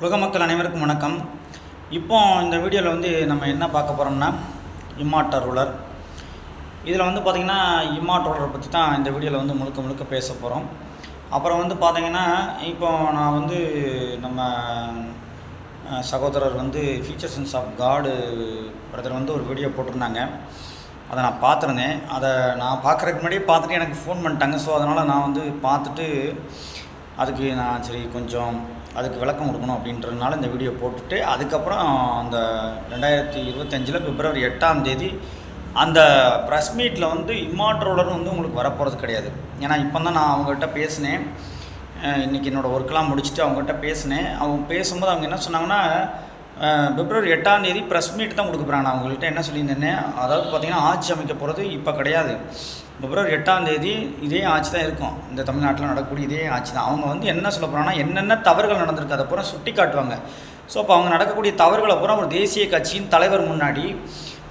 உலக மக்கள் அனைவருக்கும் வணக்கம். இப்போ இந்த வீடியோவில் வந்து நம்ம என்ன பார்க்க போகிறோம்னா இம்மாட்ட ரூலர் இதில் வந்து பார்த்திங்கன்னா இம்மாட் ரூலரை பற்றி தான் இந்த வீடியோவில் வந்து முழுக்க முழுக்க பேச போகிறோம் அப்புறம் வந்து பார்த்திங்கன்னா இப்போ நான் வந்து நம்ம சகோதரர் வந்து ஃபீச்சர்ஸ் ஆஃப் காடு பிரதர் வந்து ஒரு வீடியோ போட்டிருந்தாங்க. அதை நான் பார்த்துருந்தேன். அதை நான் பார்க்குறதுக்கு முன்னாடியே பார்த்துட்டு எனக்கு ஃபோன் பண்ணிட்டாங்க. ஸோ அதனால் நான் வந்து பார்த்துட்டு அதுக்கு நான் சரி கொஞ்சம் அதுக்கு விளக்கம் கொடுக்கணும் அப்படின்றதுனால இந்த வீடியோ போட்டுட்டு அதுக்கப்புறம் அந்த ரெண்டாயிரத்தி இருபத்தஞ்சில் பிப்ரவரி எட்டாம் தேதி அந்த ப்ரெஸ் மீட்டில் வந்து இம்மாட்ரோலர் வந்து உங்களுக்கு வரப்போகிறது கிடையாது. ஏன்னா இப்போ தான் நான் அவங்ககிட்ட பேசினேன். இன்றைக்கி என்னோடய ஒர்க்கெலாம் முடிச்சுட்டு அவங்ககிட்ட பேசினேன். அவங்க பேசும்போது அவங்க என்ன சொன்னாங்கன்னா பிப்ரவரி எட்டாம் தேதி ப்ரெஸ் மீட் தான் கொடுக்க போகிறாங்க நான் அவங்கள்ட்ட என்ன சொல்லியிருந்தேனே அதாவது பார்த்தீங்கன்னா ஆட்சி அமைக்க போகிறது இப்போ கிடையாது. பிப்ரவரி எட்டாம் தேதி இதே ஆட்சி தான் இருக்கும். இந்த தமிழ்நாட்டில் நடக்கக்கூடிய இதே ஆட்சி தான். அவங்க வந்து என்ன சொல்ல போகிறாங்கன்னா என்னென்ன தவறுகள் நடந்திருக்கு அதை பூரா சுட்டி காட்டுவாங்க. ஸோ அப்போ அவங்க நடக்கக்கூடிய தவறுகளை பூரா ஒரு தேசிய கட்சியின் தலைவர் முன்னாடி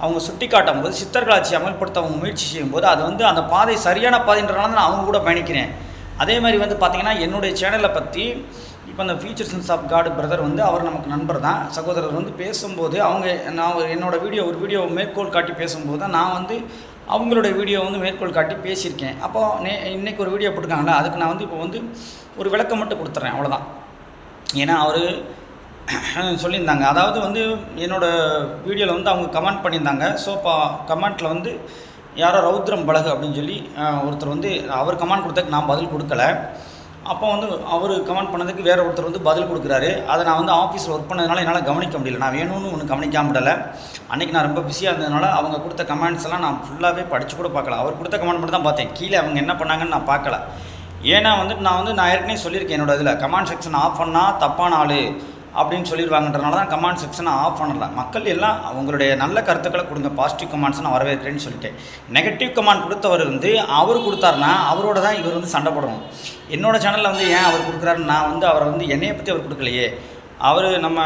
அவங்க சுட்டி காட்டும் போது சித்தர்கள் ஆட்சி அமல்படுத்த அவங்க முயற்சி செய்யும்போது அது வந்து அந்த பாதை சரியான பாதைன்றனால தான் நான் அவங்க கூட பயணிக்கிறேன். அதே மாதிரி வந்து பார்த்திங்கன்னா என்னுடைய சேனலை பற்றி இப்போ அந்த ஃபீச்சர்ஸ் ஆஃப் காடு பிரதர் வந்து அவர் நமக்கு நண்பர் தான். சகோதரர் வந்து பேசும்போது அவங்க நான் என்னோட வீடியோ ஒரு வீடியோ மேற்கோள் காட்டி பேசும்போது தான் நான் வந்து அவங்களுடைய வீடியோ வந்து மேற்கோள் காட்டி பேசியிருக்கேன். அப்போது நே இன்னைக்கு ஒரு வீடியோ போட்டிருக்காங்களா அதுக்கு நான் வந்து இப்போ வந்து ஒரு விளக்கம் மட்டும் கொடுத்துட்றேன் அவ்வளோதான் ஏன்னா அவர் சொல்லியிருந்தாங்க. அதாவது வந்து என்னோடய வீடியோவில் வந்து அவங்க கமெண்ட் பண்ணியிருந்தாங்க. ஸோ இப்போ கமெண்ட்டில் வந்து யாரோ ரௌத்ரம் பழகு அப்படின்னு சொல்லி ஒருத்தர் வந்து அவர் கமெண்ட் கொடுத்ததுக்கு நான் பதில் கொடுக்கல. அப்போ வந்து அவர் கமெண்ட் பண்ணதுக்கு வேற ஒருத்தர் வந்து பதில் கொடுக்குறாரு. அதை நான் வந்து ஆஃபீஸில் ஒர்க் பண்ணதுனால என்னால் கவனிக்க முடியல. நான் வேணும்னு ஒன்று கவனிக்காம விடலை. அன்றைக்கி நான் ரொம்ப பிஸியாக இருந்ததுனால அவங்க கொடுத்த கமெண்ட்ஸ் எல்லாம் நான் ஃபுல்லாகவே படித்து கூட பார்க்கல. அவர் கொடுத்த கமெண்ட் மட்டும் தான் பார்த்தேன். கீழே அவங்க என்ன பண்ணாங்கன்னு நான் பார்க்கல. ஏன்னா வந்துட்டு நான் வந்து நான் ஏற்கனவே சொல்லியிருக்கேன் என்னோட இதில். கமெண்ட் செக்ஷன் ஆஃப் பண்ணால் தப்பான ஆள். அப்படின்னு சொல்லிடுவாங்கன்றனால தான் கமெண்ட் செக்ஷனை ஆஃப் பண்ணல. மக்கள் எல்லாம் அவங்களுடைய நல்ல கருத்துக்களை கொடுங்க பாசிட்டிவ் கமெண்ட்ஸ் நான் வரவேற்கிறேன்னு சொல்லிட்டேன். நெகட்டிவ் கமெண்ட் கொடுத்தவர் வந்து அவர் கொடுத்தாருன்னா அவரோட தான் இவர் வந்து சண்டை போடணும். என்னோட சேனலில் வந்து ஏன் அவர் கொடுக்குறாரு நான் வந்து அவரை வந்து என்னையை பற்றி அவர் கொடுக்கலையே. அவர் நம்ம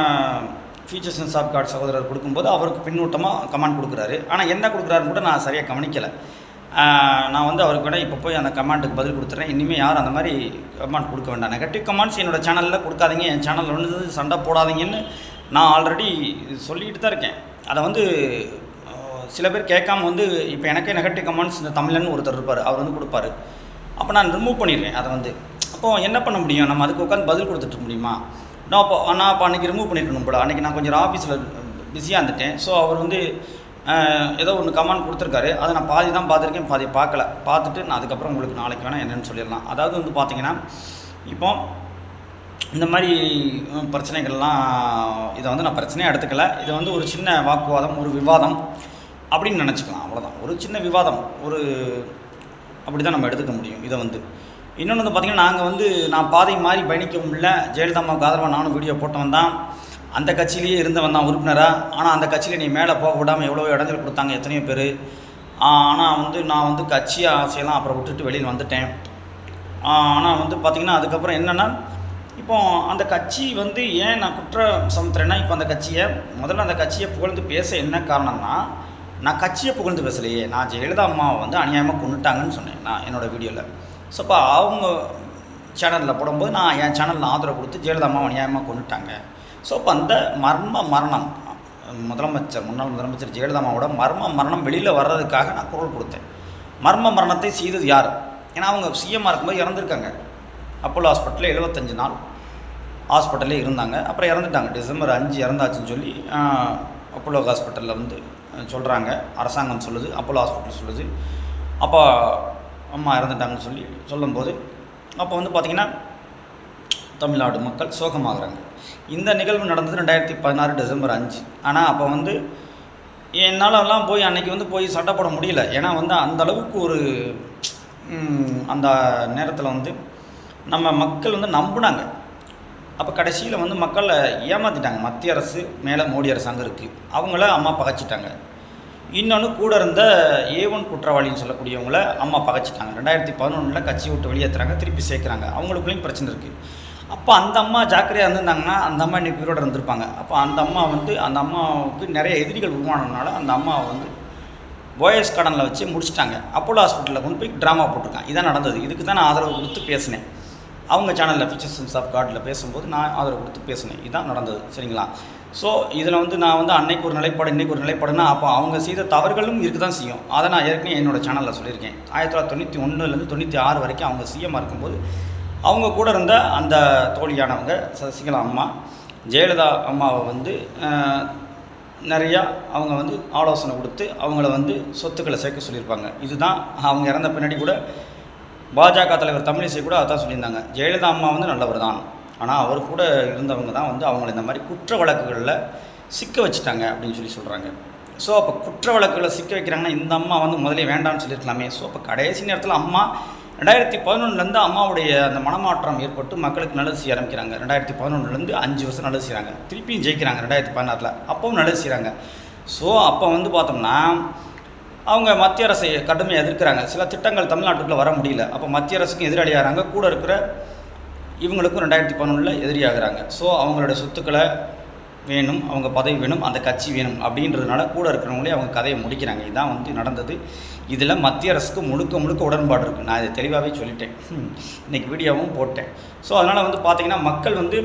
ஃபீச்சர்ஸ் ஆஃப் கார்டு சகோதரர் கொடுக்கும்போது அவருக்கு பின்னூட்டமாக கமெண்ட் கொடுக்குறாரு. ஆனால் என்ன கொடுக்குறாருன்னு கூட நான் சரியாக கவனிக்கலை. நான் வந்து அவருக்கு கூட இப்போ போய் அந்த கமெண்ட்டுக்கு பதில் கொடுத்துட்றேன் இனிமேல் யாரும் அந்த மாதிரி கமெண்ட் கொடுக்க வேண்டாம். நெகட்டிவ் கமெண்ட்ஸ் என்னோட சேனலில் கொடுக்காதீங்க. என் சேனலில் வந்து சண்டை போடாதீங்கன்னு நான் ஆல்ரெடி சொல்லிக்கிட்டு தான் இருக்கேன். அதை வந்து சில பேர் கேட்காம வந்து இப்போ எனக்கே நெகட்டிவ் கமெண்ட்ஸ் இந்த தமிழன் ஒருத்தர் இருப்பார். அவர் வந்து கொடுப்பாரு. அப்போ நான் ரிமூவ் பண்ணிடுவேன் அதை வந்து. அப்போது என்ன பண்ண முடியும்? நம்ம அதுக்கு உட்காந்து பதில் கொடுத்துட்டு முடியுமா? நான் அப்போ நான் அப்போ அன்றைக்கி ரிமூவ் பண்ணியிருக்கணும் போல. அன்றைக்கி நான் கொஞ்சம் ஆஃபீஸில் பிஸியாக இருந்துட்டேன். ஸோ அவர் வந்து ஏதோ ஒன்று கமெண்ட் கொடுத்துருக்காரு. அதை நான் பாதி தான் பார்த்துருக்கேன் பாதி பார்க்கல. பார்த்துட்டு நான் அதுக்கப்புறம் உங்களுக்கு நாளைக்கு வேணால் என்னென்னு சொல்லிடலாம். அதாவது வந்து பார்த்தீங்கன்னா இப்போ இந்த மாதிரி பிரச்சனைகள்லாம் இதை வந்து நான் பிரச்சனையாக எடுத்துக்கல. இது வந்து ஒரு சின்ன வாக்குவாதம் ஒரு விவாதம் அப்படின்னு நினச்சிக்கலாம். அவ்வளோதான் ஒரு சின்ன விவாதம் ஒரு அப்படி தான் நம்ம எடுத்துக்க முடியும் இதை வந்து. இன்னொன்று வந்து பார்த்திங்கன்னா நாங்கள் வந்து நான் பாதை மாதிரி பயணிக்க முடியல ஜெயலலிதா அம்மாவுக்கு ஆதரவாக நானும் வீடியோ போட்டவன் தான். அந்த கட்சியிலேயே இருந்தவன் தான் உறுப்பினராக ஆனால் அந்த கட்சியில் நீ மேலே போக விடாமல் எவ்வளோ இடங்கள் கொடுத்தாங்க எத்தனையோ பேர். ஆனால் வந்து நான் வந்து கட்சி ஆசையெல்லாம் அப்புறம் விட்டுட்டு வெளியில் வந்துட்டேன். ஆனால் வந்து பார்த்திங்கன்னா அதுக்கப்புறம் என்னென்னா இப்போ அந்த கட்சி வந்து ஏன் நான் குற்றம் சுமத்துறேன்னா இப்போ அந்த கட்சியை முதல்ல அந்த கட்சியை புகழ்ந்து பேச என்ன காரணம்னா நான் கட்சியை புகழ்ந்து பேசலையே. நான் ஜெயலலிதா அம்மாவை வந்து அநியாயமாக கொண்டுட்டாங்கன்னு சொன்னேன் நான் என்னோடய வீடியோவில் ஸோ அப்போ அவங்க சேனலில் போடும்போது நான் என் சேனலில் ஆதரவு கொடுத்து ஜெயலலிதா அம்மாவை அநியாயமாக கொண்டுட்டாங்க ஸோ அப்போ அந்த மர்ம மரணம் முதலமைச்சர் முன்னாள் முதலமைச்சர் ஜெயலலிதாமாவோட மர்ம மரணம் வெளியில் வர்றதுக்காக நான் குரல் கொடுத்தேன். மர்ம மரணத்தை செய்தது யார்? ஏன்னா அவங்க சிஎம்மாக இருக்கும்போது இறந்துருக்காங்க. அப்போலோ ஹாஸ்பிட்டலில் எழுபத்தஞ்சு நாள் ஹாஸ்பிட்டலே இருந்தாங்க. அப்புறம் இறந்துட்டாங்க. டிசம்பர் அஞ்சு இறந்தாச்சுன்னு சொல்லி அப்போலோ ஹாஸ்பிட்டலில் வந்து சொல்கிறாங்க அரசாங்கம் சொல்லுது அப்போலோ ஹாஸ்பிட்டல் சொல்லுது. அப்போ அம்மா இறந்துட்டாங்கன்னு சொல்லி சொல்லும்போது அப்போ வந்து பார்த்திங்கன்னா தமிழ்நாடு மக்கள் சோகமாகறாங்க. இந்த நிகழ்வு நடந்தது ரெண்டாயிரத்தி பதினாறு டிசம்பர் அஞ்சு. ஆனால் அப்போ வந்து என்னாலலாம் போய் அன்றைக்கி வந்து போய் சண்டை போட முடியல. ஏன்னா வந்து அந்த அளவுக்கு ஒரு அந்த நேரத்தில் வந்து நம்ம மக்கள் வந்து நம்பினாங்க. அப்போ கடைசியில் வந்து மக்களை ஏமாற்றிட்டாங்க மத்திய அரசு மேலே மோடி அரசாங்கம் இருக்குது அவங்கள அம்மா பகைச்சிட்டாங்க. இன்னொன்று கூட இருந்த ஏவன் குற்றவாளின்னு சொல்லக்கூடியவங்கள அம்மா பகைச்சிட்டாங்க. ரெண்டாயிரத்தி பதினொன்றில் கட்சி விட்டு வெளியேற்றுறாங்க திருப்பி சேர்க்குறாங்க. அவங்களுக்குள்ளேயும் பிரச்சனை இருக்குது அப்போ அந்த அம்மா ஜாக்கிரதையாக இருந்திருந்தாங்கன்னா அந்த அம்மா இன்னைக்கு உயிரோடு இருந்திருப்பாங்க. அப்போ அந்த அம்மா வந்து அந்த அம்மாவுக்கு நிறைய எதிரிகள் உருவானதுனால அந்த அம்மாவை வந்து போயஸ் கடனில் வச்சு முடிச்சிட்டாங்க. அப்போலோ ஹாஸ்பிட்டலில் கொண்டு போய் ட்ராமா போட்டிருக்கான் இதான் நடந்தது. இதுக்கு தான் நான் ஆதரவு கொடுத்து பேசினேன். அவங்க சேனலில் ஃபீச்சர்ஸ் ஆஃப் கார்டில் பேசும்போது நான் ஆதரவு கொடுத்து பேசினேன். இதுதான் நடந்தது. சரிங்களா? ஸோ இதில் வந்து நான் வந்து அன்னைக்கு ஒரு நிலைப்பாடு இன்றைக்கு ஒரு நிலைப்பாடுனா அப்போ அவங்க செய்த தவறுகளும் இருக்க தான் செய்யும். அதை நான் ஏற்கனவே என்னோடய சேனலில் சொல்லியிருக்கேன். ஆயிரத்தி தொள்ளாயிரத்தி தொண்ணூற்றி ஒன்றுலேருந்து தொண்ணூற்றி ஆறு வரைக்கும் அவங்க சிஎம்மாக இருக்கும்போது அவங்க கூட இருந்த அந்த தோழியானவங்க சசிகலா அம்மா ஜெயலலிதா அம்மாவை வந்து நிறையா அவங்க வந்து ஆலோசனை கொடுத்து அவங்கள வந்து சொத்துக்களை சேர்க்க சொல்லியிருப்பாங்க. இதுதான் அவங்க இறந்த பின்னாடி கூட பாஜக தலைவர் தமிழிசை கூட அதான் சொல்லியிருந்தாங்க. ஜெயலலிதா அம்மா வந்து நல்லவர் தான். ஆனால் அவர் கூட இருந்தவங்க தான் வந்து அவங்கள இந்த மாதிரி குற்ற வழக்குகளில் சிக்க வச்சுட்டாங்க அப்படின்னு சொல்லி சொல்கிறாங்க ஸோ அப்போ குற்ற வழக்குகளை சிக்க வைக்கிறாங்கன்னா இந்த அம்மா வந்து முதலே வேண்டாம்னு சொல்லியிருக்கலாமே. ஸோ அப்போ கடைசி நேரத்தில் அம்மா ரெண்டாயிரத்தி பதினொன்றுலேருந்து அம்மாவுடைய அந்த மனமாற்றம் ஏற்பட்டு மக்களுக்கு நல்லது செய்ய ஆரம்பிக்கிறாங்க. ரெண்டாயிரத்தி பதினொன்றுலேருந்து அஞ்சு வருஷம் நல்லது செய்கிறாங்க திருப்பியும் ஜெயிக்கிறாங்க ரெண்டாயிரத்தி பதினாறில். அப்பவும் நல்லது செய்கிறாங்க ஸோ அப்போ வந்து பார்த்தோம்னா அவங்க மத்திய அரசை கடுமையாக எதிர்க்கிறாங்க. சில திட்டங்கள் தமிழ்நாட்டுக்குள்ளே வர முடியல. அப்போ மத்திய அரசுக்கும் எதிராளியாகிறாங்க கூட இருக்கிற இவங்களுக்கும் ரெண்டாயிரத்தி பதினொன்றில் எதிரியாகிறாங்க ஸோ அவங்களோட சொத்துக்களை வேணும் அவங்க பதவி வேணும் அந்த கட்சி வேணும் அப்படின்றதுனால கூட இருக்கிறவங்களே அவங்க கதையை முடிக்கிறாங்க. இதுதான் வந்து நடந்தது. இதில் மத்திய அரசுக்கு முழுக்க முழுக்க உடன்பாடு இருக்குது நான் இதை தெளிவாகவே சொல்லிட்டேன். இன்றைக்கி வீடியோவும் போட்டேன். ஸோ அதனால் வந்து பார்த்திங்கன்னா மக்கள் வந்து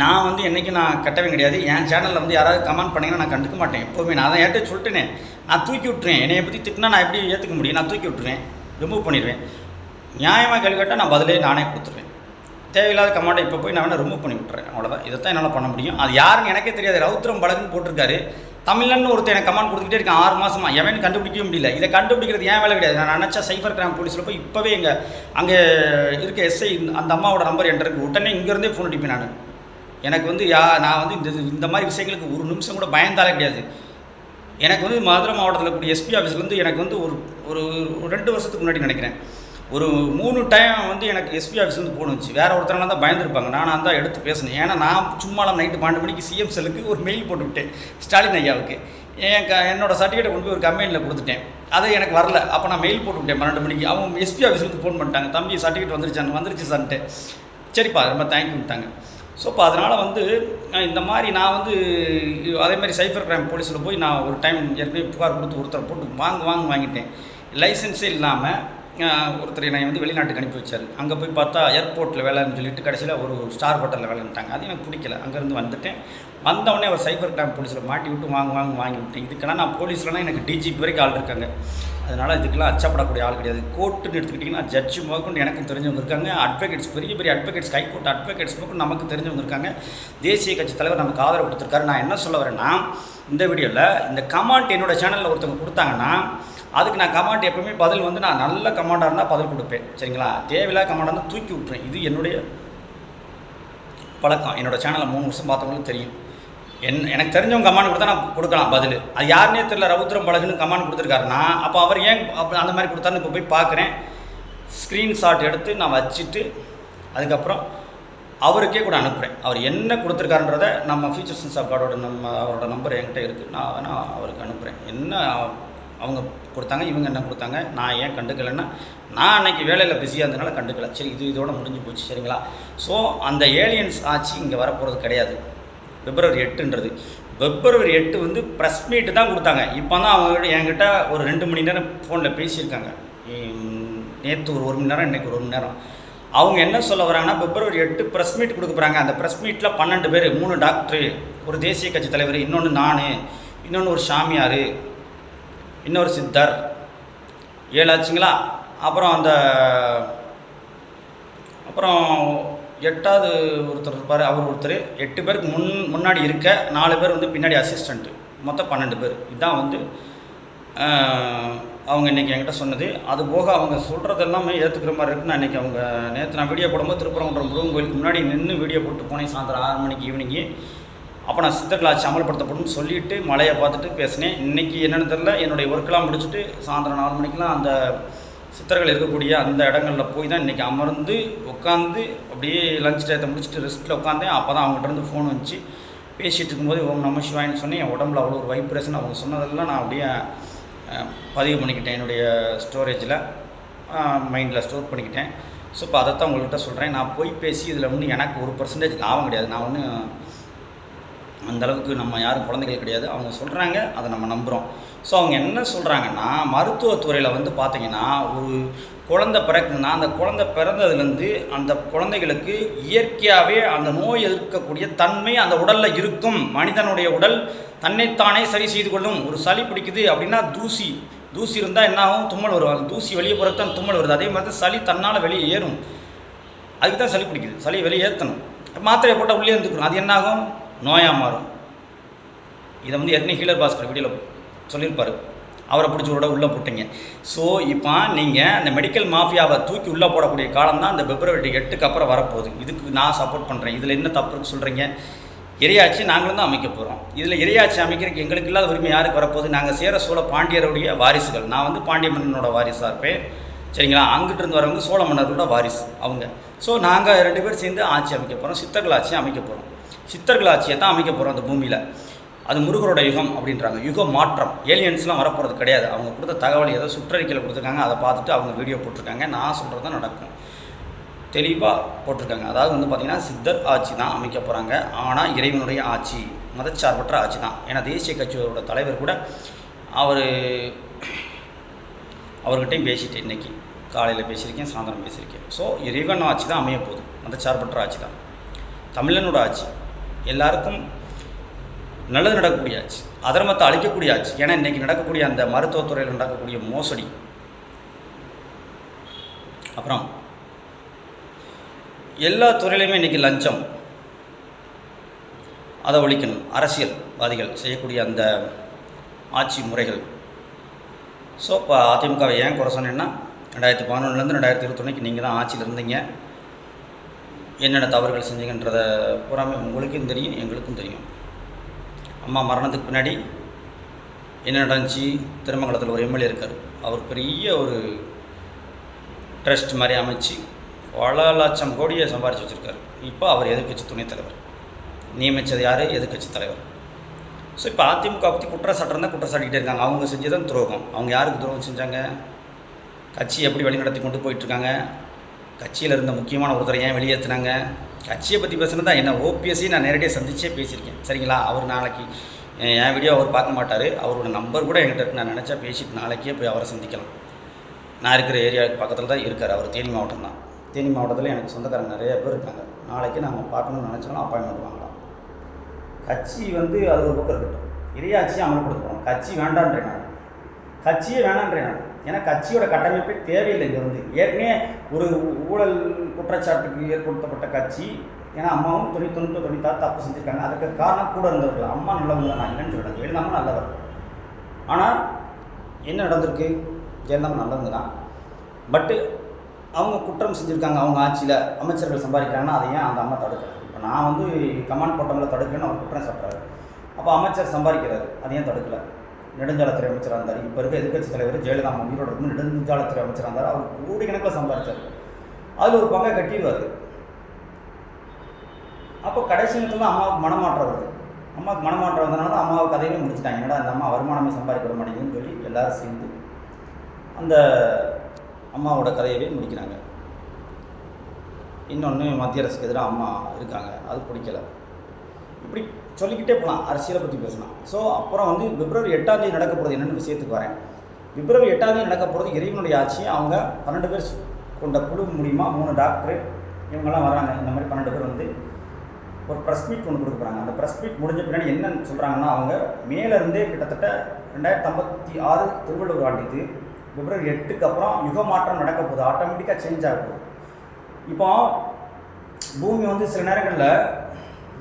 நான் வந்து என்றைக்கும் நான் கட்டவே கிடையாது. என் சேனலில் வந்து யாராவது கமெண்ட் பண்ணிங்கன்னா நான் கண்டுக்க மாட்டேன். எப்போவுமே நான் அதை ஏற்ற சொல்லிட்டேனே. நான் தூக்கி விட்டுருவேன். என்னை பற்றி திட்டினா நான் எப்படி ஏற்றுக்க முடியும்? நான் தூக்கி விட்டுருவேன். ரிமூவ் பண்ணிடுவேன். நியாயமாக கேள்வி கேட்டால் நான் பதிலே நானே கொடுத்துருவேன். தேவையில்லாத கமெண்ட்டை இப்போ போய் நான் வேணால் ரிமூவ் பண்ணி விட்டுறேன். அவ்வளோதான் தான் என்னால் பண்ண முடியும். அது யாருன்னு எனக்கே தெரியாது. ரவுத்ரம் பழகுன்னு போட்டிருக்காரு. தமிழ்லன்னு ஒருத்தர் எனக்கு கமெண்ட் கொடுத்துக்கிட்டே இருக்கேன். ஆறு மாதமாக எவன் கண்டுபிடிக்கவே முடியல. இதை கண்டுபிடிக்கிறது ஏன் வேலை கிடையாது. நான் நினச்சா சைபர் கிராம் போலீஸில் போய் இப்போவே எங்கள் அங்கே இருக்க எஸ்ஐ அந்த அம்மாவோட நம்பர் என்கிட்ட இருக்கு. உடனே இங்கேருந்தே ஃபோன் அடிப்பேன் நான். எனக்கு வந்து யா நான் வந்து இந்த இந்த மாதிரி விஷயங்களுக்கு ஒரு நிமிஷம் கூட பயந்தாலே கிடையாது. எனக்கு வந்து மதுரை மாவட்டத்தில் கூடிய எஸ்பி ஆஃபீஸ்லேருந்து எனக்கு வந்து ஒரு ஒரு ரெண்டு வருஷத்துக்கு முன்னாடி நினைக்கிறேன். ஒரு மூணு டைம் வந்து எனக்கு எஸ்பி ஆஃபீஸ்லேருந்து ஃபோன் வந்துச்சு. வேறு ஒருத்தரங்க தான் பயந்துருப்பாங்க. நான் தான் எடுத்து பேசினேன். ஏன்னா நான் சும்மாலாம் நைட்டு பன்னெண்டு மணிக்கு சிஎம் செல்லுக்கு ஒரு மெயில் போட்டு விட்டேன். ஸ்டாலின் ஐயாவுக்கு. என் க என்னோட சர்டிஃபிகேட்டை கொண்டு போய் ஒரு கம்பெனியில் கொடுத்துட்டேன். அது எனக்கு வரல. அப்போ நான் மெயில் போட்டு விட்டேன் பன்னெண்டு மணிக்கு. அவங்க எஸ்பி ஆஃபீஸ்லேருந்து ஃபோன் பண்ணிட்டாங்க. தம்பி சர்டிஃபிகேட் வந்துருச்சான்னு வந்துருச்சு சார்ன்ட்டு. சரிப்பா ரொம்ப தேங்க்யூன்ட்டாங்க ஸோ இப்போ அதனால் வந்து இந்த மாதிரி நான் வந்து அதே மாதிரி சைபர் கிரைம் போலீஸில் போய் நான் ஒரு டைம் ஏற்கனவே புகார் கொடுத்து ஒருத்தர் போட்டு வாங்க வாங்க வாங்கிட்டேன். லைசன்ஸே இல்லாமல் ஒருத்தர் என்னை வந்து வெளிநாட்டுக்கு அனுப்பி வச்சார். அங்கே போய் பார்த்தா ஏர்போர்ட்டில் வேலைன்னு சொல்லிட்டு கடைசியில் ஒரு ஸ்டார் ஹோட்டலில் வேலைன்ட்டாங்க அது எனக்கு பிடிக்கல. அங்கேருந்து வந்துட்டேன். வந்தவொடனே அவர் சைபர் கிரைம் போலீஸில் மாட்டி விட்டு வாங்க வாங்க வாங்கி விட்டேன். இதுக்கெல்லாம் நான் போலீஸ்லனா எனக்கு டிஜிபி வரைக்கும் ஆள் இருக்காங்க. அதனால் இதுக்கெல்லாம் அச்சப்படக்கூடிய ஆள் கிடையாது. கோர்ட்டுன்னு எடுத்துக்கிட்டிங்கன்னா ஜட்ஜு முதற்கொண்டு எனக்கும் தெரிஞ்சவங்க இருக்காங்க. அட்வொகேட்ஸ் பெரிய பெரிய அட்வொகேட்ஸ் ஹைகோர்ட் அட்வொகேட்ஸ் முதற்கொண்டு நமக்கு தெரிஞ்சவங்க இருக்காங்க. தேசிய கட்சி தலைவர் நமக்கு ஆதரவு கொடுத்துருக்காரு. நான் என்ன சொல்ல வரேன்னா இந்த வீடியோவில் இந்த கமாண்ட் என்னோட சேனலில் ஒருத்தவங்க கொடுத்தாங்கன்னா அதுக்கு நான் கமாண்ட் எப்பவுமே பதில் வந்து நான் நல்ல கமாண்டாக இருந்தால் பதில் கொடுப்பேன். சரிங்களா? தேவையில்லாத கமாண்டாக இருந்தால் தூக்கி விட்டுறேன் இது என்னுடைய பழக்கம். என்னோட சேனலை மூணு வருஷம் பார்த்தவங்களுக்கு தெரியும். என் எனக்கு தெரிஞ்சவங்க கமாண்ட் கொடுத்தா நான் கொடுக்கலாம் பதில். அது யாருனே தெரியல. ரவுத்திரம் பழகுன்னு கமாண்ட் கொடுத்துருக்காருன்னா அப்போ அவர் ஏன் அப்போ அந்த மாதிரி கொடுத்தாருன்னு இப்போ போய் பார்க்குறேன். ஸ்க்ரீன்ஷாட் எடுத்து நான் வச்சுட்டு அதுக்கப்புறம் அவருக்கே கூட அனுப்புகிறேன் அவர் என்ன கொடுத்துருக்காருன்றத நம்ம ஃபீச்சர்ஸ் ஆஃப் கார்டோட நம்ம அவரோட நம்பர் என்கிட்ட இருக்குது நான் வேணால் அவருக்கு அனுப்புகிறேன் என்ன அவங்க கொடுத்தாங்க இவங்க என்ன கொடுத்தாங்க நான் ஏன் கண்டுக்கலைன்னா நான் அன்னைக்கு வேலையில் பிஸியாக இருந்தனால கண்டுக்கல. சரி இது இதோட முடிஞ்சு போச்சு சரிங்களா? ஸோ அந்த ஏலியன்ஸ் ஆட்சி இங்கே வரப்போகிறது கிடையாது. பிப்ரவரி எட்டுன்றது. பிப்ரவரி எட்டு வந்து ப்ரெஸ் மீட்டு தான் கொடுத்தாங்க. இப்போ தான் அவங்க என்கிட்ட ஒரு ரெண்டு மணி நேரம் ஃபோனில் பேசியிருக்காங்க. நேற்று ஒரு ஒரு மணி நேரம் இன்றைக்கி ஒரு ஒரு மணி நேரம். அவங்க என்ன சொல்ல வராங்கன்னா பிப்ரவரி எட்டு ப்ரெஸ் மீட் கொடுக்க போகிறாங்க அந்த ப்ரெஸ் மீட்டில் பன்னெண்டு பேர் மூணு டாக்டரு ஒரு தேசிய கட்சி தலைவர் இன்னொன்று நான் இன்னொன்று ஒரு சாமியார் இன்னொரு சித்தர். ஏழு ஆச்சுங்களா அப்புறம் அந்த அப்புறம் எட்டாவது ஒருத்தர் இருப்பார் அவர் ஒருத்தர். எட்டு பேருக்கு முன் முன்னாடி இருக்க நாலு பேர் வந்து பின்னாடி அசிஸ்டண்ட்டு மொத்தம் பன்னெண்டு பேர். இதுதான் வந்து அவங்க இன்றைக்கி என்கிட்ட சொன்னது. அது போக அவங்க சொல்கிறது எல்லாமே ஏற்றுக்கிற மாதிரி இருக்குன்னு நான் இன்றைக்கி அவங்க நேற்று நான் வீடியோ போடும்போது திருப்பரங்குன்றம் முருகன் கோயிலுக்கு முன்னாடி நின்று வீடியோ போட்டு போனேன். சாயந்தரம் ஆறு மணிக்கு ஈவினிங்கு அப்போ நான் சித்தர்களாட்சி அமல்படுத்தப்படும் சொல்லிவிட்டு மலையை பார்த்துட்டு பேசினேன். இன்றைக்கி என்னென்னு தெரில என்னுடைய ஒர்க்கெலாம் முடிச்சுட்டு சாயந்தரம் நாலு மணிக்கெலாம் அந்த சித்தர்கள் இருக்கக்கூடிய அந்த இடங்களில் போய் தான் இன்றைக்கி அமர்ந்து உட்காந்து அப்படியே லஞ்ச் டயத்தை முடிச்சுட்டு ரெஸ்ட்டில் உட்காந்தேன் அப்போ தான் அவங்ககிட்ட இருந்து ஃபோன் வந்துச்சு. பேசிகிட்டு இருக்கும்போது ஓம் நம்ம சிவாயின்னு சொன்னேன். என் உடம்புல அவ்வளோ ஒரு வைப்ரேஷன் அவங்க சொன்னதெல்லாம் நான் அப்படியே பதிவு பண்ணிக்கிட்டேன் என்னுடைய ஸ்டோரேஜில் மைண்டில் ஸ்டோர் பண்ணிக்கிட்டேன். ஸோ இப்போ அதைத்தான் உங்கள்கிட்ட சொல்கிறேன் நான் போய் பேசி இதில் ஒன்றும் எனக்கு ஒரு பர்சன்டேஜ் லாபம் கிடையாது. நான் ஒன்றும் அந்தளவுக்கு நம்ம யாரும் குழந்தைகள் கிடையாது. அவங்க சொல்கிறாங்க அதை நம்ம நம்புகிறோம் ஸோ அவங்க என்ன சொல்கிறாங்கன்னா மருத்துவத்துறையில் வந்து பார்த்திங்கன்னா ஒரு குழந்தை பிறக்குதுன்னா அந்த குழந்தை பிறந்ததுலேருந்து அந்த குழந்தைகளுக்கு இயற்கையாகவே அந்த நோய் எதிர்க்கக்கூடிய தன்மை அந்த உடலில் இருக்கும். மனிதனுடைய உடல் தன்னைத்தானே சரி செய்து கொள்ளும். ஒரு சளி பிடிக்குது அப்படின்னா தூசி. தூசி இருந்தால் என்ன ஆகும்? தும்மல் வரும். அந்த தூசி வெளியே போகிறது தான் தும்மல் வருது. அதே மாதிரி தான் சளி தன்னால் வெளியே ஏறும். அதுக்கு தான் சளி பிடிக்குது. சளி வெளியே ஏற்றணும் மாத்திரையை போட்டால் உள்ளே இருந்துக்கணும். அது என்னாகும் நோயாக மாறும். இதை வந்து ஏற்கனவே ஹீலர் பாஸ்கர் வீடியோவில் சொல்லியிருப்பார். அவரை பிடிச்சி விட உள்ளே போட்டிங்க. ஸோ இப்போ நீங்கள் அந்த மெடிக்கல் மாஃபியாவை தூக்கி உள்ளே போடக்கூடிய காலம் தான் இந்த பிப்ரவரி எட்டுக்கு அப்புறம் வரப்போகுது. இதுக்கு நான் சப்போர்ட் பண்ணுறேன் இதில் என்ன தப்பு சொல்கிறீங்க இரையாட்சி நாங்களும் தான் அமைக்க போகிறோம் இதில் இரையாட்சி அமைக்கிறதுக்கு எங்களுக்கு இல்லாத உரிமை யாருக்கு வரப்போகுது? நாங்கள் சேர சோழ பாண்டியருடைய வாரிசுகள். நான் வந்து பாண்டிய மன்னனோட வாரிசாக இருப்பேன். சரிங்களா? அங்கிட்டிருந்து வரவங்க சோழ மன்னர்களோட வாரிசு அவங்க. ஸோ நாங்கள் ரெண்டு பேரும் சேர்ந்து ஆட்சி அமைக்க போகிறோம் சித்தர்கள் ஆட்சி அமைக்க போகிறோம் சித்தர்கள் ஆட்சியை தான் அமைக்க போகிறோம் அந்த பூமியில். அது முருகரோட யுகம் அப்படின்றாங்க. யுக மாற்றம். ஏலியன்ஸ்லாம் வரப்போகிறது கிடையாது. அவங்க கொடுத்த தகவல் ஏதோ சுற்றறிக்கையில் கொடுத்துருக்காங்க. அதை பார்த்துட்டு அவங்க வீடியோ போட்டிருக்காங்க. நான் சொல்கிறது தான் நடக்கும். தெளிவாக போட்டிருக்காங்க. அதாவது வந்து பார்த்திங்கன்னா சித்தர் ஆட்சி தான் அமைக்க போகிறாங்க ஆனால் இறைவனுடைய ஆட்சி மதச்சார்பற்ற ஆட்சி தான் ஏன்னா தேசிய கட்சியோட தலைவர் கூட அவர் அவர்கிட்டையும் பேசிட்டேன் இன்றைக்கி காலையில் பேசியிருக்கேன் சாயந்தரம் பேசியிருக்கேன். ஸோ இறைவன் ஆட்சி தான் அமைய போகுது மதச்சார்பற்ற ஆட்சி தான் தமிழனோட ஆட்சி. எல்லாருக்கும் நல்லது நடக்கக்கூடிய ஆட்சி அதர்மத்தை அழிக்கக்கூடிய ஆச்சு ஏன்னா இன்றைக்கி நடக்கக்கூடிய அந்த மருத்துவத்துறையில் நடக்கக்கூடிய மோசடி. அப்புறம் எல்லா துறையிலையுமே இன்றைக்கி லஞ்சம். அதை ஒழிக்கணும். அரசியல்வாதிகள் செய்யக்கூடிய அந்த ஆட்சி முறைகள். ஸோ இப்போ அதிமுகவை ஏன் குறை சொன்னேன்னா ரெண்டாயிரத்தி பதினொன்றுலேருந்து ரெண்டாயிரத்தி இருபத்தொன்னைக்கு நீங்கள் தான் ஆட்சியில் இருந்தீங்க. என்னென்ன தவறுகள் செஞ்சீங்கன்றத பூராமே உங்களுக்கும் தெரியும் எங்களுக்கும் தெரியும். அம்மா மரணத்துக்கு பின்னாடி என்ன நடந்துச்சு? திருமங்கலத்தில் ஒரு எம்எல்ஏ இருக்கார். அவர் பெரிய ஒரு ட்ரஸ்ட் மாதிரி அமைச்சு பல லட்சம் கோடியை சம்பாரித்து வச்சுருக்காரு. இப்போ அவர் எதிர்கட்சி துணைத் தலைவர். நியமித்தது யார்? எதிர்கட்சி தலைவர். ஸோ இப்போ அதிமுக பற்றி குற்றச்சாட்டு இருந்தால் குற்றச்சாட்டிக்கிட்டே இருக்காங்க. அவங்க செஞ்சதான் துரோகம். அவங்க யாருக்கு துரோகம் செஞ்சாங்க? கட்சி எப்படி வழிநடத்தி கொண்டு போயிட்டுருக்காங்க கட்சியில் இருந்த முக்கியமான ஒருத்தரை ஏன் வெளியேற்றினாங்க? கட்சியை பற்றி பேசுனது தான் என்ன ஓபிஎஸ்சி நான் நேரடியாக சந்திச்சே பேசியிருக்கேன். சரிங்களா? அவர் நாளைக்கு என் வீடியோ அவர் பார்க்க மாட்டார். அவரோட நம்பர் கூட என்கிட்ட இருக்கு. நான் நினச்சா பேசிட்டு நாளைக்கே போய் அவரை சந்திக்கலாம். நான் இருக்கிற ஏரியாவுக்கு பக்கத்தில் தான் இருக்கார். அவர் தேனி மாவட்டம் தான் தேனி மாவட்டத்தில் எனக்கு சொந்தக்காரங்க நிறைய பேர் இருக்காங்க. நாளைக்கு நாங்கள் பார்க்கணும்னு நினச்சாலும் அப்பாயின்மெண்ட் வாங்கலாம். கட்சி வந்து அது ஒரு பக்கம் இருக்கட்டும். இரையாட்சியை அமல்படுத்தணும். கட்சி வேண்டான்றேன் நான். கட்சியே வேணான்றேன் நான். ஏன்னா கட்சியோட கட்டமைப்பே தேவையில்லை இங்கே வந்து ஏற்கனவே ஒரு ஊழல் குற்றச்சாட்டுக்கு ஏற்படுத்தப்பட்ட கட்சி ஏன்னா அம்மாவும் துணி தொண்ணூற்றி தொண்ணூத்தாறு தப்பு செஞ்சுருக்காங்க. அதுக்கு காரணம் கூட இருந்தவர்கள். அம்மா நல்லவங்க தான் நான் இல்லைன்னு சொல்கிறேன் ஜெயலலிதாவும் நல்லவர். ஆனால் என்ன நடந்திருக்கு? ஜெயலலிதா நல்லவங்க தான். பட்டு அவங்க குற்றம் செஞ்சுருக்காங்க. அவங்க ஆட்சியில் அமைச்சர்கள் சம்பாதிக்கிறாங்கன்னா அதை ஏன் அந்த அம்மா தடுக்கலை? இப்போ நான் வந்து கமாண்ட் போட்டவங்கள தடுக்கிறேன்னு அவர் குற்றம் சாப்பிட்றாரு அப்போ அமைச்சர் சம்பாதிக்கிறாரு. அதையும் ஏன் தடுக்கலை? நெடுஞ்சாலத்துறை அமைச்சராக இருந்தார். இப்போ இருக்க எதிர்க்கட்சி தலைவர் ஜெயலலிதா அம்மா உயிரோட இருக்கும் அமைச்சராக இருந்தார். அவர் கோடிக்கணக்கில் சம்பாதிச்சார். அதில் ஒரு பங்கை கட்டிடுவார். அப்போ கடைசி நேரத்தில் தான் அம்மாவுக்கு மனமாற்றம் வருது. அம்மாவுக்கு மனமாற்றம் வந்தனால அம்மாவுக்கு அம்மாவை கதையவே முடிச்சிட்டாங்க. என்னடா அந்த அம்மா வருமானமே சம்பாதிக்க விட மாட்டேங்குதுன்னு சொல்லி எல்லாரும் சேர்ந்து அந்த அம்மாவோட கதையவே முடிக்கிறாங்க. இன்னொன்று மத்திய அரசுக்கு எதிராக அம்மா இருக்காங்க. அது பிடிக்கல. இப்படி சொல்லிக்கிட்டே போகலாம் அரசியலை பற்றி பேசலாம். ஸோ அப்புறம் வந்து பிப்ரவரி எட்டாம் தேதி நடக்க போகிறது என்னென்னு விஷயத்துக்கு வரேன். பிப்ரவரி எட்டாம் தேதி நடக்க போகிறது இறைவனுடைய ஆட்சி அவங்க பன்னெண்டு பேர் கொண்ட குழு மூலிமா மூணு டாக்டர் இவங்கெல்லாம் வராங்க இந்த மாதிரி பன்னெண்டு பேர் வந்து ஒரு ப்ரெஸ் மீட் ஒன்று கொடுக்க போகிறாங்க அந்த ப்ரெஸ் மீட் முடிஞ்ச பின்னாடி என்னன்னு சொல்கிறாங்கன்னா அவங்க மேலேருந்தே கிட்டத்தட்ட ரெண்டாயிரத்தி ஐம்பத்தி ஆறு திருவள்ளுவர் ஆண்டிது பிப்ரவரி எட்டுக்கு அப்புறம் யுக மாற்றம் நடக்க போகுது. ஆட்டோமேட்டிக்காக சேஞ்ச் ஆக போகுது. இப்போ பூமி வந்து சில நேரங்களில்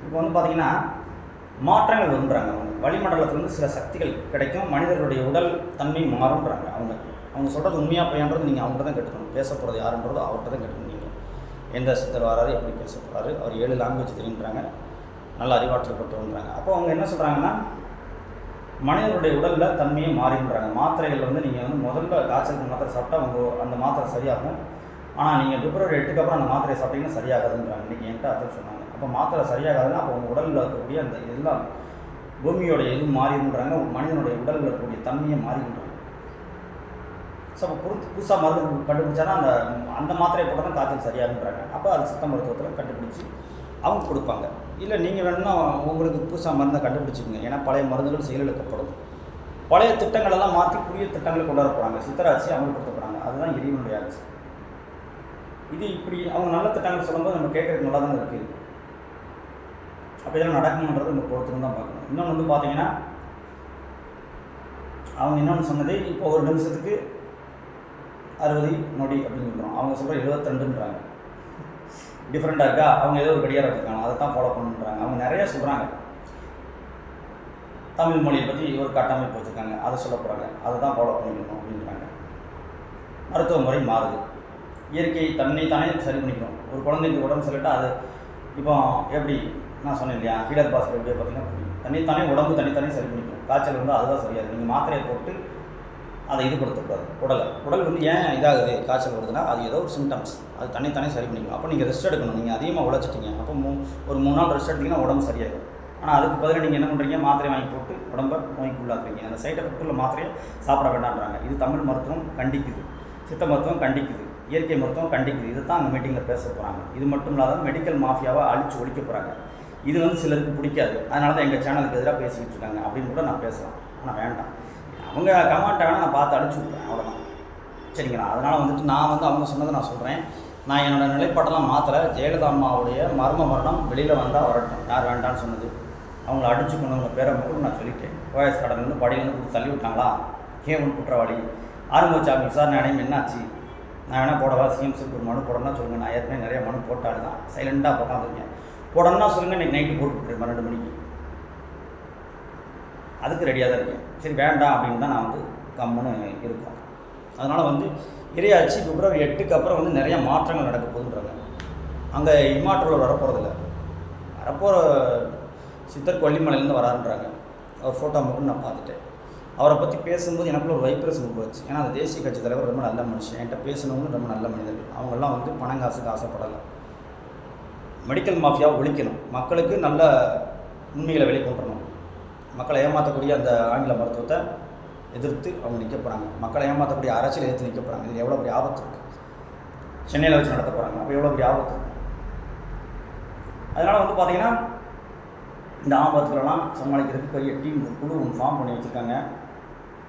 இப்போ வந்து பார்த்திங்கன்னா மாற்றங்கள் வருன்றாங்க அவங்க. வளிமண்டலத்துலேருந்து சில சக்திகள் கிடைக்கும் மனிதர்களுடைய உடல் தன்மை மாறுன்றாங்க அவங்க. அவங்க சொல்கிறது உண்மையாக பையன்றது நீங்கள் அவங்கள்ட்ட தான் கேட்டுக்கணும். பேச போகிறது யாருன்றதோ அவர்கிட்ட தான் கேட்டுக்கணும் நீங்கள் எந்த சித்தர் வராரு எப்படி பேச போகிறாரு அவர் ஏழு லாங்குவேஜ் தெரியுன்றாங்க நல்ல அறிவாற்றல் பெற்றவன்றாங்க அப்போ அவங்க என்ன சொல்கிறாங்கன்னா மனிதனுடைய உடலில் தன்மையை மாறின்றாங்க. மாத்திரைகள் வந்து நீங்கள் வந்து முதல்ல காய்ச்சலுக்கு மாத்திரை சாப்பிட்டா உங்கள் அந்த மாத்திரை சரியாகும். ஆனால் நீங்கள் பிப்ரவரி எட்டுக்கு அப்புறம் அந்த மாத்திரையை சாப்பிட்டீங்கன்னா சரியாகாதுன்றாங்க. இன்றைக்கி என்கிட்ட அதை சொன்னாங்க. இப்போ மாத்திரை சரியாகாதுன்னா அப்போ உங்கள் உடலில் இருக்கக்கூடிய அந்த எல்லாம் பூமியோடைய இது மாறிடுன்றாங்க மனிதனுடைய உடலில் இருக்கக்கூடிய தன்மையை மாறிடுறாங்க ஸோ அப்போ புது புதுசாக மருந்து கண்டுபிடிச்சானா அந்த அந்த மாத்திரையை போட்டால் தான் காய்ச்சல் சரியாகுன்றாங்க அப்போ அது சித்த மருத்துவத்தில் கண்டுபிடிச்சி அவங்க கொடுப்பாங்க. இல்லை நீங்கள் வேணும்னா உங்களுக்கு புதுசாக மருந்தை கண்டுபிடிச்சிக்கோங்க. ஏன்னா பழைய மருந்துகள் செயலிழக்கப்படும். பழைய திட்டங்களெல்லாம் மாற்றி புதிய திட்டங்களை கொண்டு வர போகிறாங்க சித்தராட்சி அமல்படுத்த போகிறாங்க அதுதான் இறைவனுடைய ஆட்சி. இது இப்படி அவங்க நல்ல திட்டங்கள் சொல்லும்போது நம்ம கேட்குறதுக்கு நல்லா தான் இருக்குது அப்போ இதெல்லாம் நடக்கணுன்றது நம்ம பொறுத்து தான் பார்க்கணும். இன்னொன்று வந்து பார்த்தீங்கன்னா அவங்க இன்னொன்று சொன்னது இப்போ ஒரு நிமிஷத்துக்கு அறுபது நொடி அப்படின்னு சொல்கிறோம் அவங்க சொல்கிற எழுபத்தெண்டுன்றாங்க டிஃப்ரெண்ட்டாக இருக்கா? அவங்க ஏதோ ஒரு கடிகாரம் வச்சுருக்காங்க. அதை தான் ஃபாலோ பண்ணுறாங்க அவங்க நிறைய சொல்கிறாங்க தமிழ் மொழியை பற்றி ஒரு கட்டமைப்பு வச்சுருக்காங்க. அதை சொல்ல போகிறாங்க அதை தான் ஃபாலோ பண்ணிக்கணும் அப்படின்றாங்க. மருத்துவ முறை மாறுது. இயற்கை தன்னை தானே சரி பண்ணிக்கணும் ஒரு குழந்தைக்கு உடம்பு சரியிட்டா அது இப்போ எப்படி நான் சொன்னேன் இல்லையா? ஹீடர் பாஸ்கர் எப்படியோ பார்த்தீங்கன்னா தனித்தானே உடம்பு தனித்தானே சரி பண்ணிக்கணும் காய்ச்சல் வந்து அதுதான் சரியாது. நீங்கள் மாத்திரையை போட்டு அதை இதுபடுத்தக்கூடாது உடலை. உடல் வந்து ஏன் இதாகுது? காய்ச்சல் வருதுன்னா அது ஏதோ ஒரு சிம்டம்ஸ் அது தனித்தானே சரி பண்ணிக்கணும் அப்போ நீங்கள் ரெஸ்ட் எடுக்கணும். நீங்கள் அதிகமாக உழைச்சிட்டீங்க. அப்போ மூ ஒரு மூணு நாள் ரெஸ்ட் எடுத்தீங்கன்னா உடம்பு சரியாகும் ஆனால் அதுக்கு பதிலாக நீங்கள் என்ன பண்ணுறீங்க மாத்திரை வாங்கி போட்டு உடம்ப நோய்க்குள்ளாக்குறீங்க. அந்த சைட் எஃபெக்ட் உள்ள மாத்திரையை சாப்பிட வேண்டான்றாங்க இது தமிழ் மருத்துவம் கண்டிக்குது. சித்த மருத்துவம் கண்டிக்குது. இயற்கை மருத்துவம் கண்டிக்குது. இதை தான் அந்த மீட்டிங்கில் பேச போகிறாங்க இது மட்டும் இல்லாத மெடிக்கல் மாஃபியாவை அழிச்சு ஒழிக்க போகிறாங்க இது வந்து சிலருக்கு பிடிக்காது. அதனால தான் எங்கள் சேனலுக்கு எதிராக பேசிக்கிட்டு இருக்காங்க. அப்படின்னு கூட நான் பேசலாம். ஆனால் வேண்டாம். அவங்க கமெண்ட்டை வேணால் நான் பார்த்து அடிச்சு விட்றேன் அவ்வளோதான் சரிங்களா? அதனால் வந்துட்டு நான் வந்து அவங்க சொன்னதை நான் சொல்கிறேன் நான் என்னோடய நிலைப்பாட்டெல்லாம் மாற்றலை ஜெயலலிதா அம்மாவுடைய மர்ம மரணம் வெளியில் வந்தால் வரட்டும். யார் வேண்டாம்னு சொன்னது? அவங்கள அடிச்சு கொண்டவங்க பேரை மட்டும் நான் சொல்லிட்டேன். ஓஎஸ் கடன்லேருந்து படியிலேருந்து கொடுத்து தள்ளி விட்டாங்களா? கேவன் குற்றவாளி குற்றவாளி? ஆரம்பிச்சாமி விசாரணை அடையும். என்னாச்சு? நான் வேணால் போடவா? சிஎம் ஒரு மனு போடணும்னா சொல்லுங்கள் நான் ஏற்கனவே நிறைய மனு போட்டாடு தான் சைலண்டாக உட்காந்துருக்கேன் போடணும்னா சொல்லுங்கள் இன்றைக்கி நைட்டு போட்டு விட்டுறேன் பன்னெண்டு மணிக்கு. அதுக்கு ரெடியாக தான் இருக்கேன். சரி வேண்டாம் அப்படின்னு தான் நான் வந்து கம்முன்னு இருக்கோம். அதனால் வந்து இரையாச்சு பிப்ரவரி எட்டுக்கு அப்புறம் வந்து நிறைய மாற்றங்கள் நடக்க போகுதுன்றாங்க. அங்கே இமாற்றூரில் வரப்போகிறதில்ல வரப்போகிற சித்தர் கொல்லிமலையிலேருந்து வராருன்றாங்க. அவர் ஃபோட்டோ மட்டும் நான் பார்த்துட்டேன். அவரை பற்றி பேசும்போது எனக்குள்ள ஒரு வைப்ரேஷன் உருவாச்சு ஏன்னா அந்த தேசிய கட்சி தலைவர் ரொம்ப நல்ல மனுஷன். என்கிட்ட பேசினவங்களும் ரொம்ப நல்ல மனிதர்கள். அவங்கெல்லாம் வந்து பணம் காசுக்கு ஆசைப்படலை. மெடிக்கல் மாஃபியாவை ஒழிக்கணும். மக்களுக்கு நல்ல உண்மைகளை வெளிக்கொண்டணும் மக்களை ஏமாற்றக்கூடிய அந்த ஆங்கில மருத்துவத்தை எதிர்த்து அவங்க நிற்க போகிறாங்க மக்களை ஏமாற்றக்கூடிய அரசியல் எதிர்த்து நிற்க போகிறாங்க இதில் எவ்வளோ பெரிய ஆபத்து இருக்குது சென்னையில் வச்சு நடத்த போகிறாங்க அப்போ எவ்வளோ பெரிய ஆபத்து இருக்குது அதனால் வந்து பார்த்தீங்கன்னா இந்த ஆபத்துகளெல்லாம் சமாளிக்கிறதுக்கு பெரிய டீம் குழு ஒன்று ஃபார்ம் பண்ணி வச்சுருக்காங்க.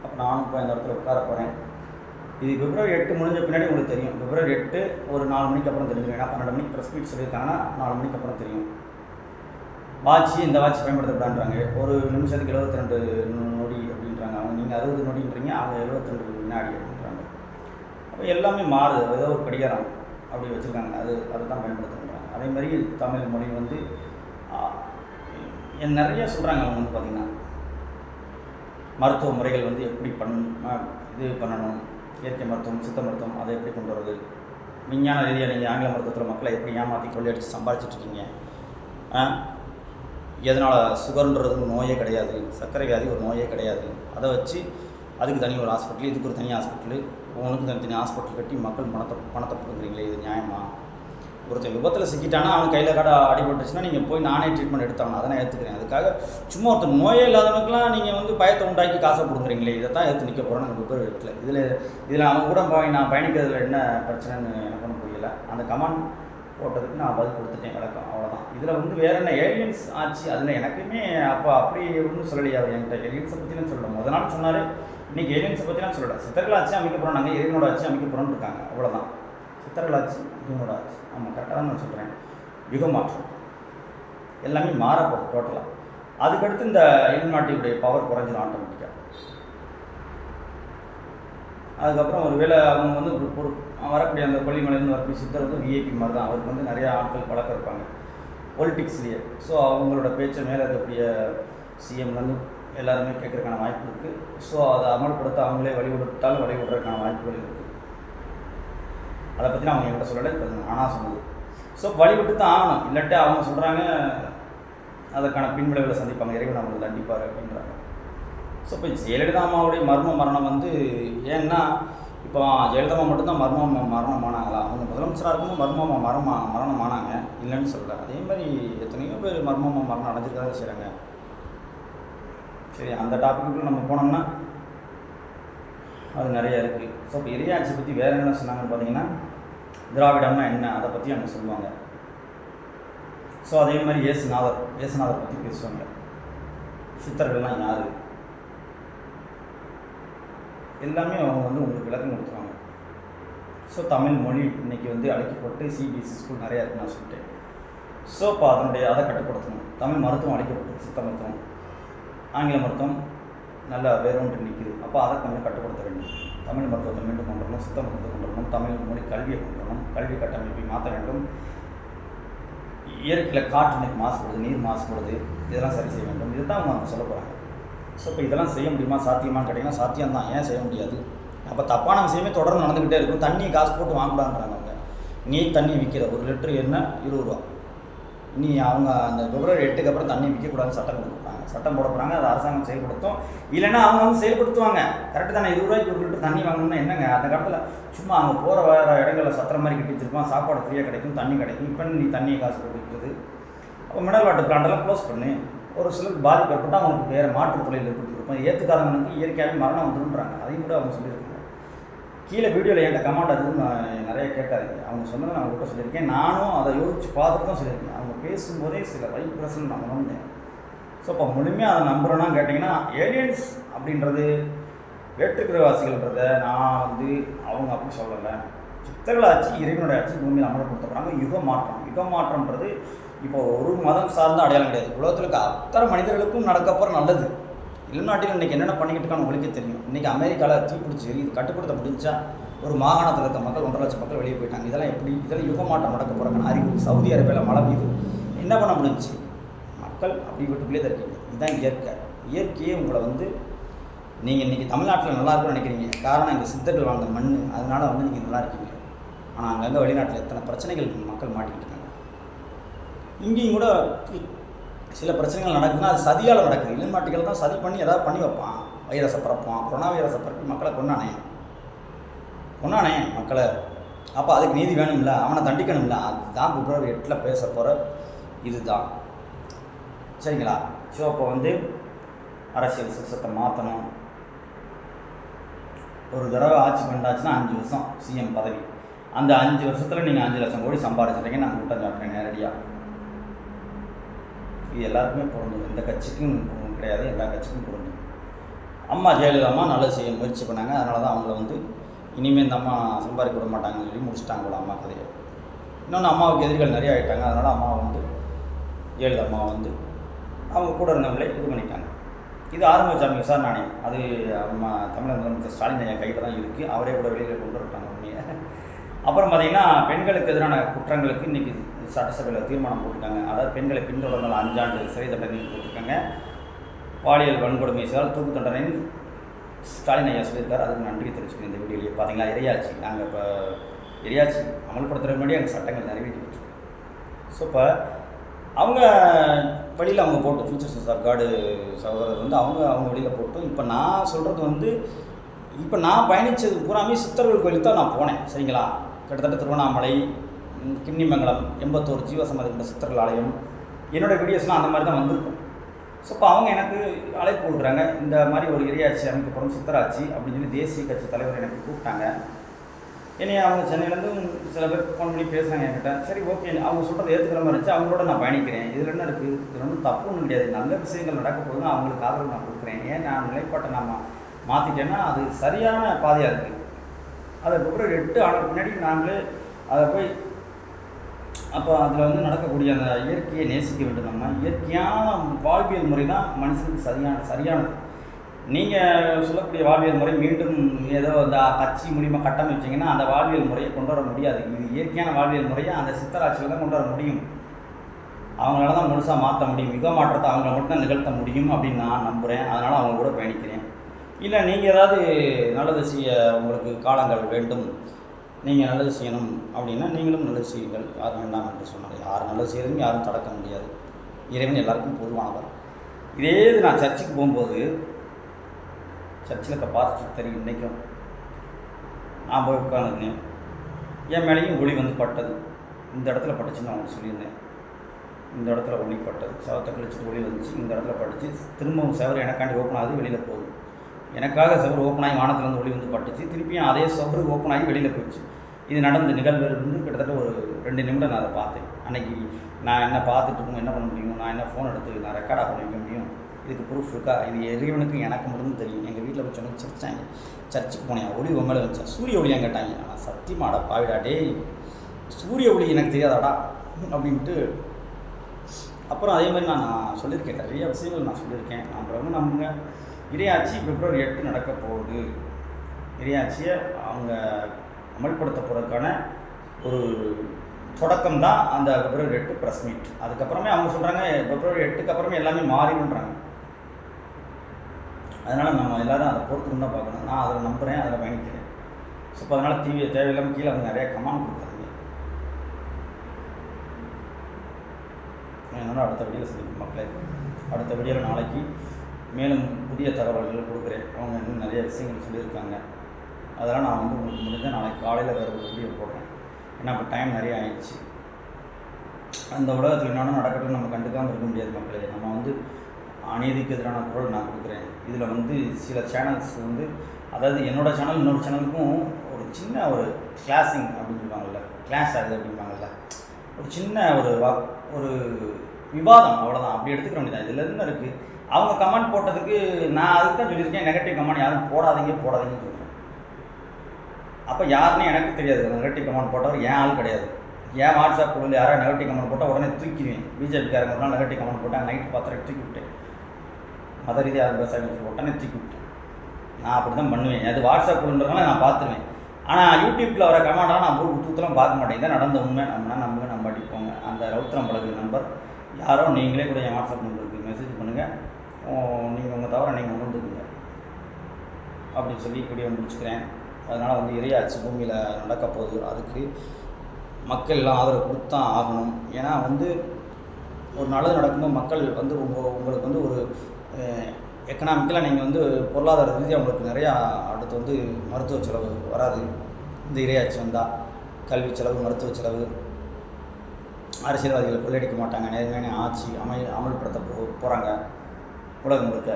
அப்போ நானும் இப்போ இந்த இடத்துல உட்கார போகிறேன் இது பிப்ரவரி எட்டு முடிஞ்ச பின்னாடி உங்களுக்கு தெரியும். பிப்ரவரி எட்டு ஒரு நாலு மணிக்கு அப்புறம் தெரிஞ்சிடும். ஏன்னா பன்னெண்டு மணிக்கு ப்ரெஸ் மீட் சொல்லியிருக்காங்கன்னா நாலு மணிக்கு அப்புறம் தெரியும். வாட்ச் இந்த வாட்ச் பயன்படுத்தப்படான்றாங்க. ஒரு நிமிஷத்துக்கு எழுபத்தி ரெண்டு நொடி அப்படின்றாங்க. அவங்க நீங்கள் அறுபது நொடின்றீங்க அவங்க எழுபத்தி ரெண்டு வினாடி அப்படின்றாங்க. அப்போ எல்லாமே மாறுது. ஏதோ ஒரு கடிகாரம் அப்படி வச்சுருக்காங்க. அது அதை தான் பயன்படுத்துகிறாங்க அதே மாதிரி தமிழ் மொழி வந்து என் நிறைய சொல்கிறாங்க அவங்க வந்து பார்த்திங்கன்னா மருத்துவ முறைகள் வந்து எப்படி பண் இது பண்ணணும். இயற்கை மருத்துவம் சித்த மருத்துவம் அதை எப்படி கொண்டு வருது விஞ்ஞான ரீதியாக நீங்கள் ஆங்கில மருத்துவத்தில் மக்களை எப்படி ஏமாற்றி கொள்ளையடிச்சு சம்பாதிச்சிட்ருக்கீங்க எதனால் சுகர்ன்றது ஒரு நோயே கிடையாது சர்க்கரை வியாதி ஒரு நோயே கிடையாது. அதை வச்சு அதுக்கு தனி ஒரு ஹாஸ்பிட்டல் இதுக்கு ஒரு தனி ஹாஸ்பிட்டலு உங்களுக்கு தனித்தனி ஹாஸ்பிட்டல் கட்டி மக்கள் பணத்தை பணத்தை கொடுக்குறீங்களே இது நியாயமா? ஒருத்தன் விபத்தில் சிக்கிட்டானா அவன் கையில் கடை அடிபட்டுச்சுன்னா நீங்கள் போய் நானே ட்ரீட்மெண்ட் எடுத்தாங்க அதை நான் ஏற்றுக்கிறேன் அதுக்காக சும்மா ஒருத்தர் நோயே இல்லாதவனுக்குலாம் நீங்கள் வந்து பயத்தை உண்டாக்கி காசை கொடுக்குறீங்களே இதை தான் எடுத்து நிற்க போகிறோன்னு எனக்கு பேர் இருக்கல இதில் இதில் அவன் கூட போய் நான் பயணிக்கிறதுல என்ன பிரச்சனைன்னு எனக்கு ஒன்றும் புரியல. அந்த கமெண்ட் போட்டதுக்கு நான் பதில் கொடுத்துட்டேன் விளக்கம். அவ்வளோதான் இதில் வந்து வேற என்ன ஏலியன்ஸ் ஆச்சு? அதில் எனக்குமே அப்போ அப்படி ஒன்றும் சொல்லலையா அவர் என்கிட்ட. ஏலியன்ஸை பற்றிலாம் சொல்லல. முத நாள் சொன்னார் இன்றைக்கி ஏலியன்ஸை பற்றிலாம் சொல்லலை. சித்தர்கள் ஆச்சு அமைக்க போகிறோம் நாங்கள் இறைவனோட ஆச்சு அமைக்க போகிறோம்னு இருக்காங்க. அவ்வளோதான் சித்தர்கள் ஆட்சி இவனோட ஆமாம் கரெக்டாக தான் நான் சொல்கிறேன் யுக மாற்றம் எல்லாமே மாறப்போகுது டோட்டலாக அதுக்கடுத்து இந்த இல்நாட்டியுடைய பவர் குறைஞ்சிடும் ஆட்டோமேட்டிக்காக அதுக்கப்புறம் ஒரு வேளை அவங்க வந்து ஒரு- வரக்கூடிய அந்த கொல்லிமலையிலேருந்து வரக்கூடிய சித்தர் வந்து விஐபி மாதிரி தான். அவருக்கு வந்து நிறையா ஆட்கள் பழக்கம் இருப்பாங்க. பொலிட்டிக்ஸ்லேயே ஸோ அவங்களோட பேச்சை மேலே இருக்கக்கூடிய சிஎம்லேருந்து எல்லாருமே கேட்குறதுக்கான வாய்ப்பு இருக்குது ஸோ அதை அமல்படுத்த அவங்களே வழிவிடுத்தாலும் வழிவிடுறதுக்கான வாய்ப்புகள் இருக்குது அதை பற்றி அவங்க என்கிட்ட சொல்லலை. ஆனால் சொன்னது. ஸோ வழிவிட்டு தான் ஆகணும். இல்லாட்டி அவங்க சொல்கிறாங்க அதற்கான பின்விளைவில் சந்திப்பாங்க. இறைவன் அவங்களை தண்டிப்பார் அப்படின்றாங்க. ஸோ இப்போ ஜெயலலிதா அம்மாவுடைய மர்ம மரணம் வந்து ஏன்னா இப்போ ஜெயலலிதா அம்மா மட்டும்தான் மர்ம மரணம் ஆனாங்களா அவங்க முதலமைச்சராக இருக்கும்போது மர்ம மரமா மரணம் ஆனாங்க இல்லைன்னு சொல்லலை. அதே மாதிரி எத்தனையோ பேர் மர்ம மரணம் அடைஞ்சிருக்காங்க செய்கிறாங்க சரி அந்த டாபிக்குள்ள நம்ம போனோம்னா அது நிறைய இருக்குது. ஸோ இப்போ இறையாட்சி பற்றி வேறு என்ன சொன்னாங்கன்னு பார்த்தீங்கன்னா திராவிடம்னா என்ன? அதை பற்றி அவங்க சொல்லுவாங்க. ஸோ அதே மாதிரி இயேசுநாதர் இயேசுநாதர் பற்றி பேசுவாங்க. சித்தர்கள்லாம் யார்? எல்லாமே அவங்க வந்து உங்களுக்கு விளக்கம் கொடுத்துருவாங்க. ஸோ தமிழ் மொழி இன்னைக்கு வந்து அழைக்கப்பட்டு சிபிஎஸ்சி ஸ்கூல் நிறையா இருக்குன்னு நான் சொல்லிட்டேன். ஸோ இப்போ அதனுடைய அதை கட்டுப்படுத்தணும். தமிழ் மருத்துவம் அழைக்கப்பட்டு சித்த மருத்துவம். ஆங்கில மருத்துவம் நல்லா வேறொன்று நிற்கிது அப்போ அதை கொஞ்சம் கட்டுப்படுத்த வேண்டும். தமிழ் மருத்துவத்தை மீண்டும் கொண்டு வரணும் சித்த மருத்துவத்தை கொண்டு வரணும் தமிழ் மொழி கல்வியை கொண்டு வரணும் கல்வி கட்டமைப்பை மாற்ற வேண்டும். இயற்கையில் காற்று இன்னைக்கு மாசுபடுது நீர் மாசுபடுது. இதெல்லாம் சரி செய்ய வேண்டும். இதுதான் அவங்க அங்கே சொல்ல போகிறாங்க ஸோ இப்போ இதெல்லாம் செய்ய முடியுமா? சாத்தியமான்னு கேட்டிங்கன்னா சாத்தியம் தான் ஏன் செய்ய முடியாது? அப்போ தப்பான விஷயமே தொடர்ந்து நடந்துக்கிட்டே இருக்கும். தண்ணி காசு போட்டு வாங்கக்கூடாதுன்றாங்க அவங்க. நீ தண்ணி விற்கிற ஒரு லிட்டரு என்ன இருபது ரூபா. நீ அவங்க அந்த பிப்ரவரி எட்டுக்கு அப்புறம் தண்ணி விற்கக்கூடாதுன்னு சட்டம் கொடுக்கும். சட்டம் போட போகிறாங்க அது அரசாங்கம் செயல்படுத்தும். இல்லைன்னா அவங்க வந்து செயல்படுத்துவாங்க. கரெக்டு தானே? இருபது ரூபாய்க்கு ஒரு லிட்டர் தண்ணி வாங்கணும்னா என்னங்க? அந்த காலத்தில் சும்மா அவங்க போகிற வேறு இடங்களில் சத்திரம் மாதிரி கட்டி வச்சிருப்பான் சாப்பாடு ஃப்ரீயாக கிடைக்கும் தண்ணி கிடைக்கும். இப்போ நீ தண்ணியை காசு போட்டு அப்போ மினரல் வாட்டர் பிளான்ட்டெல்லாம் க்ளோஸ் பண்ணு. ஒரு சிலருக்கு பாதிப்பு ஏற்பட்டால் அவங்களுக்கு வேறு மாற்று தொழில் ஏற்படுத்திருப்போம் ஏற்றுக்காதவங்களுக்கு இயற்கையாகவே மரணம் வந்துருன்றாங்க அதையும் கூட அவங்க சொல்லியிருக்காங்க. கீழே வீடியோவில் என்கிட்ட கமெண்ட் அதுன்னு நான் நிறைய கேட்காதீங்க. அவங்க சொன்னதை நான் உங்கள்கிட்ட சொல்லியிருக்கேன். நானும் அதை யோசிச்சு பார்த்துட்டு தான் சொல்லியிருக்கேன். அவங்க பேசும்போதே சில வைப்ரேஷன் நான் உணர்ந்தேன். ஸோ இப்போ முழுமையாக அதை நம்புகிறேன்னா கேட்டிங்கன்னா ஏலியன்ஸ் அப்படின்றது வேற்றுக்கிரவாசிகள்ன்றத நான் வந்து அவங்க அப்படி சொல்லலை. சித்தர்களாச்சு இறைவனுடைய ஆட்சி பூமியில் அமலப்படுத்த போகிறாங்க யுக மாற்றம். யுக மாற்றம்ன்றது இப்போ ஒரு மதம் சார்ந்த அடையாளம் கிடையாது. உலகத்தில் இருக்க அத்தனை மனிதர்களுக்கும் நடக்கப்போகிற நல்லது. வெளிநாட்டில் இன்றைக்கி என்னென்ன பண்ணிக்கிட்டு இருக்கான்னு உங்களுக்கே தெரியும். இன்றைக்கி அமெரிக்காவில் தீப்பிடிச்சி இது கட்டுப்படுத்த முடிஞ்சா ஒரு மாகாணத்தில் இருக்க மக்கள் ஒன்றரை லட்சம் மக்கள் வெளியே போயிட்டாங்க. இதெல்லாம் எப்படி? இதெல்லாம் யுக மாற்றம் நடக்க போகிறாங்கன்னு அறிவு சவுதி அரேபியாவில் மழை பெய்யுது. என்ன பண்ண முடிஞ்சுச்சு மக்கள் அப்படி வீட்டுக்குள்ளே தான் இருக்கீங்க இதுதான் இயற்கை. இயற்கையே உங்களை வந்து நீங்கள் இன்றைக்கி தமிழ்நாட்டில் நல்லா இருக்கும்னு நினைக்கிறீங்க. காரணம் இங்கே சித்தர்கள் வாழ்ந்த மண் அதனால் வந்து நீங்கள் நல்லா இருக்கீங்க. ஆனால் அங்கங்கே வெளிநாட்டில் எத்தனை பிரச்சனைகள் மக்கள் மாட்டிக்கிட்டு இருக்காங்க. இங்கேயும் கூட சில பிரச்சனைகள் நடக்குதுன்னா அது சதியால் நடக்குது. இளநாட்டிகள் தான் சதி பண்ணி ஏதாவது பண்ணி வைப்பான். வைரஸை பரப்பான் கொரோனா வைரஸை பரப்பி மக்களை கொண்டானே கொண்டானே மக்களை. அப்போ அதுக்கு நீதி வேணும்ல? அவனை தண்டிக்கணும்ல? அதுதான் பிப்ரவரி எட்டில் பேச போகிற இதுதான். சரிங்களா? ஸோ அப்போ வந்து அரசியல் சிஸ்டத்தை மாற்றணும் ஒரு தடவை ஆட்சி பண்ணாச்சுன்னா அஞ்சு வருஷம் சிஎம் பதவி. அந்த அஞ்சு வருஷத்தில் நீங்கள் அஞ்சு லட்சம் கோடி சம்பாதிச்சிட்டீங்க நான் கூட்டம் சாட்டுறேன் நேரடியாக இது எல்லாருக்குமே பொருந்தும். எந்த கட்சிக்கும் கிடையாது எல்லா கட்சிக்கும் பொருந்தும். அம்மா ஜெயலலிதா அம்மா நல்லது செய்ய முயற்சி பண்ணாங்க. அதனால தான் அவங்கள வந்து இனிமேல் இந்த அம்மா சம்பாதிக்க விட மாட்டாங்கன்னு சொல்லி முடிச்சிட்டாங்க அம்மா கதையை. இன்னொன்று அம்மாவுக்கு எதிரிகள் நிறைய ஆகிட்டாங்க அதனால் அம்மா வந்து ஜெயலலிதா அம்மா வந்து அவங்க கூட இருந்தவங்களே இது பண்ணிட்டாங்க. இது ஆரம்பிச்சாங்க விசாரணை ஆணையம் அது நம்ம தமிழக முதலமைச்சர் ஸ்டாலின் ஐயா கையில் தான் இருக்குது அவரே கூட வெளியில் கொண்டு வந்துட்டாங்க உண்மையை. அப்புறம் பார்த்தீங்கன்னா பெண்களுக்கு எதிரான குற்றங்களுக்கு இன்றைக்கி சட்டசபையில் தீர்மானம் போட்டிருக்காங்க. அதாவது பெண்களை பின்தொடர்ந்தால் அஞ்சாண்டு சிறை தண்டனை போட்டிருக்காங்க. பாலியல் வன்கொடுமை செய்தால் தூக்கு தண்டனை ஸ்டாலின் ஐயா சொல்லியிருக்கார். அதுக்கு நன்றி தெரிவிச்சுக்கணும் இந்த வீடியோலேயே. பார்த்தீங்களா இறையாட்சி நாங்கள் இப்போ இறையாட்சி அமல்படுத்துகிற முன்னாடி அங்கே சட்டங்கள் நிறைவேற்றி ஸோ இப்போ அவங்க வழியில் அவங்க போட்டு ஃபியூச்சர்ஸ் ஆஃப் காடு சகோதரர் வந்து அவங்க அவங்க வழியில் போட்டும். இப்போ நான் சொல்கிறது வந்து இப்போ நான் பயணித்தது பூராமே சித்தர்கள் கோயிலுக்கு தான் நான் போனேன். சரிங்களா? கிட்டத்தட்ட திருவண்ணாமலை ம், கிண்ணிமங்கலம் எண்பத்தோரு ஜீவசமாதி கொண்ட சித்தர்கள் ஆலயம். என்னோடய வீடியோஸ்லாம் அந்த மாதிரி தான் வந்திருக்கும். ஸோ இப்போ அவங்க எனக்கு அழைப்பு கொடுக்குறாங்க இந்த மாதிரி ஒரு இறையாட்சி அமைக்கப்படும் சித்தராட்சி அப்படின்னு சொல்லி தேசிய கட்சி தலைவர் எனக்கு கூப்பிட்டாங்க. என்னைய அவங்க சென்னையிலேருந்து சில பேர் ஃபோன் பண்ணி பேசுகிறாங்க என்கிட்ட. சரி ஓகே அவங்க சொல்கிறத ஏற்றுக்கிற மாதிரி இருந்துச்சு. அவங்களோட நான் பயணிக்கிறேன். இதில் என்ன இருக்குது இதில் ஒன்றும் தப்பு ஒன்றும் கிடையாது. நல்ல விஷயங்கள் நடக்க போதும் அவங்களுக்கு ஆதரவு நான் கொடுக்குறேன். ஏன் நான் நிலைப்பாட்டை நான் மாற்றிட்டேன்னா அது சரியான பாதையாக இருக்குது அதை எட்டு ஆன முன்னாடி நாங்களே அதை போய் அப்போ அதில் வந்து நடக்கக்கூடிய அந்த இயற்கையை நேசிக்க வேண்டும் நம்ம. இயற்கையான வாழ்வியல் முறை தான் மனுஷனுக்கு சரியான சரியானது. நீங்கள் சொல்லக்கூடிய வாழ்வியல் முறை மீண்டும் ஏதோ அந்த கட்சி மூலிமா கட்டமைச்சிங்கன்னா அந்த வாழ்வியல் முறையை கொண்டு வர முடியாது. இது இயற்கையான வாழ்வியல் முறையை அந்த சித்தராட்சியில் தான் கொண்டு வர முடியும். அவங்களால தான் முழுசாக மாற்ற முடியும். யுக மாற்றத்தை அவங்கள மட்டும் தான் நிகழ்த்த முடியும் அப்படின்னு நான் நம்புகிறேன் அதனால் அவங்க கூட பயணிக்கிறேன். இல்லை நீங்கள் ஏதாவது நல்லது செய்ய உங்களுக்கு காலங்கள் வேண்டும். நீங்கள் நல்லது செய்யணும் அப்படின்னா நீங்களும் நல்லது செய்யுங்கள். யார் வேண்டாம் என்று சொன்னாங்க யார் நல்லது செய்யறதும் யாரும் தடுக்க முடியாது. இறைவன் எல்லாருக்கும் பொதுவானவர். இதே இது நான் சர்ச்சுக்கு போகும்போது சர்ச்சில் பார்த்துட்டு தெரியும் இன்றைக்கும் நான் போய் உட்காந்துருந்தேன் என் மேலேயும் ஒளி வந்து பட்டது. இந்த இடத்துல பட்டுச்சுன்னு நான் சொல்லியிருந்தேன். இந்த இடத்துல ஒளி பட்டது. சவத்தை கழிச்சிட்டு ஒளி வந்துச்சு. இந்த இடத்துல பட்டுச்சு. திரும்பவும் சவர் எனக்காண்டி ஓப்பன் ஆகுது வெளியில் போகுது. எனக்காக செவர் ஓப்பன் ஆகி வானத்துலேருந்து ஒளி வந்து பட்டுச்சு. திருப்பியும் அதே சவர் ஓப்பன் ஆகி வெளியில் போயிடுச்சு. இது நடந்த நிகழ்வு கிட்டத்தட்ட ஒரு ரெண்டு நிமிடம் நான் அதை பார்த்தேன். அன்னைக்கு நான் என்ன பார்த்துட்டு இருக்கோம் என்ன பண்ண முடியும் நான் என்ன ஃபோன் எடுத்து நான் ரெக்கார்டாக பண்ணிக்க முடியும் இதுக்கு ப்ரூஃப் இருக்கா? இது இறைவனுக்கு எனக்கு மட்டும்தான் தெரியும். எங்கள் வீட்டில் போய் சிரிச்சாங்க. சர்ச்சுக்கு போனேன். ஒளி உங்களை வச்சேன் சூரிய ஒளியான்னு கேட்டாங்க ஆனால் சத்தியமாடா பாவிடா டேய். சூரிய ஒளி எனக்கு தெரியாதாடா? அப்படின்ட்டு. அப்புறம் அதே மாதிரி நான் நான் சொல்லியிருக்கேன். நிறைய விஷயங்கள் நான் சொல்லியிருக்கேன். நம்ம வந்து நம்ம இறையாட்சி பிப்ரவரி எட்டு நடக்க போகுது. இரையாட்சியை அவங்க அமல்படுத்த போகிறதுக்கான ஒரு தொடக்கம் தான் அந்த பிப்ரவரி எட்டு ப்ரெஸ் மீட் அதுக்கப்புறமே அவங்க சொல்கிறாங்க பிப்ரவரி எட்டுக்கு அப்புறமே எல்லாமே மாறிடுன்றாங்க அதனால் நம்ம எல்லோரும் அதை பொறுத்து தான் பார்க்கணும். நான் அதில் நம்புகிறேன் அதில் பயணிக்கிறேன். ஸோ இப்போ அதனால் டிவியை தேவையில்லாமல் கீழே அவங்க நிறைய கமெண்ட் கொடுக்காதீங்க. என்னோட அடுத்த வீடியோவில் சந்திக்கும் மக்களே. அடுத்த வீடியோவில் நாளைக்கு மேலும் புதிய தகவல்கள் கொடுக்குறேன். அவங்க இன்னும் நிறைய விஷயங்கள் சொல்லியிருக்காங்க. அதெல்லாம் நான் வந்து உங்களுக்கு முடிஞ்சால் நாளைக்கு காலையில் வேறு ஒரு வீடியோ போடுறேன். ஏன்னா இப்போ டைம் நிறைய ஆயிடுச்சு. அந்த உலகத்தில் என்னென்ன நடக்கட்டும் நம்ம கண்டுக்காமல் இருக்க முடியாது மக்களே. நம்ம வந்து அநீதிக்கு எதிரான குரல் நான் கொடுக்குறேன். இதில் வந்து சில சேனல்ஸ் வந்து அதாவது என்னோட சேனல் இன்னொரு சேனலுக்கும் ஒரு சின்ன ஒரு கிளாஸிங் அப்படின்னு சொல்லுவாங்கல்ல கிளாஸ் ஆகுது அப்படிம்பாங்கல்ல. ஒரு சின்ன ஒரு வா ஒரு விவாதம் அவ்வளோதான் அப்படி எடுத்துக்க வேண்டியதான் இதில் என்ன இருக்குது அவங்க கமெண்ட் போட்டதுக்கு நான் அதுக்கு தான் சொல்லியிருக்கேன். நெகட்டிவ் கமெண்ட் யாரும் போடாதீங்க போடாதீங்கன்னு சொல்கிறேன் அப்போ யாருன்னு எனக்கு தெரியாது. நெகட்டிவ் கமெண்ட் போட்டவர் ஏன் ஆள் கிடையாது. ஏன் வாட்ஸ்அப் குழுவில் யாராவது நெகட்டிவ் கமெண்ட் போட்டால் உடனே தூக்கிடுவேன். பிஜேபிக்காரங்க ஒரு நாள் நெகட்டிவ் கமெண்ட் போட்டாங்க. நைட் பார்த்துட்டு தூக்கி விட்டேன். மத ரீதியாக அது பேசாமல் உடனே தூக்கி விட்டேன் நான் அப்படி தான் பண்ணுவேன். அது வாட்ஸ்அப் குழுன்றதுனால நான் பார்த்துருவேன். ஆனால் யூடியூப்பில் வர கமெண்டாக நான் போய் உத்துலாம் பார்க்க மாட்டேன். இதான் நடந்த உண்மை. நம்ம நம்புங்க நம்ம அடிப்போங்க அந்த ரவுத்திரம் பழகு நம்பர் யாரோ நீங்களே கூட என் வாட்ஸ்அப் நம்பருக்கு மெசேஜ் பண்ணுங்கள் நீங்கள் உங்கள் தவிர நீங்கள் உணர்ந்துக்குங்க. அப்படின்னு சொல்லி இப்படியே முடிச்சுக்கிறேன். அதனால் வந்து இறையாட்சி பூமியில் நடக்க போகுது. அதுக்கு மக்கள் எல்லாம் ஆதரவு கொடுத்தா ஆகணும். ஏன்னா வந்து ஒரு நல்லது நடக்கும்போது மக்கள் வந்து உங்கள் உங்களுக்கு வந்து ஒரு எக்கனாமிக்கலாக நீங்கள் வந்து பொருளாதார ரீதியாக உங்களுக்கு நிறையா அடுத்து வந்து மருத்துவ செலவு வராது. இந்த இறையாட்சி வந்தால் கல்வி செலவு மருத்துவ செலவு அரசியல்வாதிகளை கொள்ளையடிக்க மாட்டாங்க. நேர்மையான ஆட்சி அமை அமல்படுத்த போ போகிறாங்க உலகம் முழுக்க.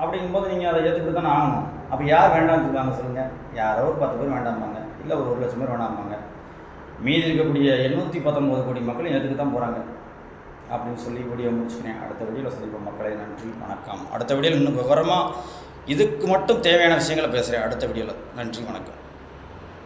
அப்படிங்கும்போது நீங்கள் அதை ஏற்றுக்கிட்டு தானே ஆகணும். அப்போ யார் வேண்டாம்னு சொல்லுவாங்க சொல்லுங்கள் யாரோ ஒரு பத்து பேர் வேண்டாம்பாங்க. இல்லை ஒரு ஒரு லட்சம் பேர் வேண்டாம்பாங்க மீதி இருக்கக்கூடிய எண்ணூற்றி பத்தொம்போது கோடி மக்களும் ஏற்றுக்கிட்டு தான் போகிறாங்க அப்படின்னு சொல்லி வீடியோ முடிச்சுக்கிறேன் அடுத்த வீடியோவில் சந்திப்போம் மக்களை நன்றி வணக்கம். அடுத்த வீடியோவில் இன்னும் விவரமாக இதுக்கு மட்டும் தேவையான விஷயங்களை பேசுகிறேன் அடுத்த வீடியோவில் நன்றி வணக்கம்.